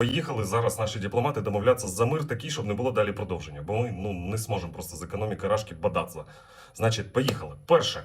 Поїхали зараз наші дипломати домовлятися за мир такий, щоб не було далі продовження, бо ми ну не зможемо просто з економіки рашки бадатися. Значить, поїхали. Перше.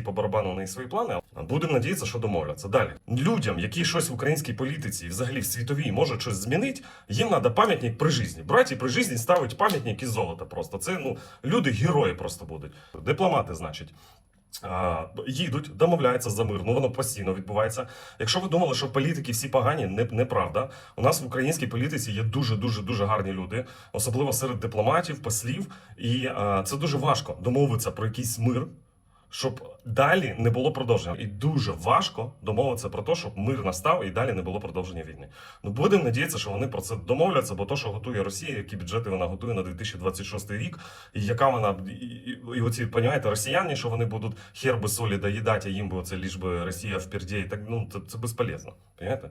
по барабану у неї свої плани. Будемо надіятися, що домовляться. Далі людям, які щось в українській політиці взагалі в світовій можуть щось змінити, їм треба пам'ятник при житті. Брати при житті ставить пам'ятник із золота. Просто це ну люди герої просто будуть. Дипломати, значить. Їдуть, домовляються за мир. Ну воно постійно відбувається. Якщо ви думали, що політики всі погані, не, неправда. У нас в українській політиці є дуже дуже дуже гарні люди, особливо серед дипломатів, послів. І а, це дуже важко домовитися про якийсь мир, щоб далі не було продовження. І дуже важко домовитися про те, щоб мир настав і далі не було продовження війни. Ну будемо надіятися, що вони про це домовляться, бо то, що готує Росія, які бюджети вона готує на 2026 рік, і яка вона і, і, і оці, понімаєте, росіяни, що вони будуть хер би солі доїдати, а їм би це ліж би Росія вперді, так ну це, це безполезно. Понімаєте?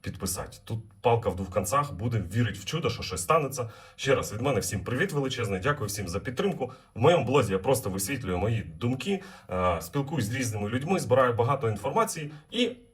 підписати. Тут палка в двох концах. Будемо вірити в чудо, що щось станеться. Ще раз від мене всім привіт величезний. Дякую всім за підтримку. В моєму блозі я просто висвітлюю мої думки, е, спілкуюсь з різними людьми, збираю багато інформації і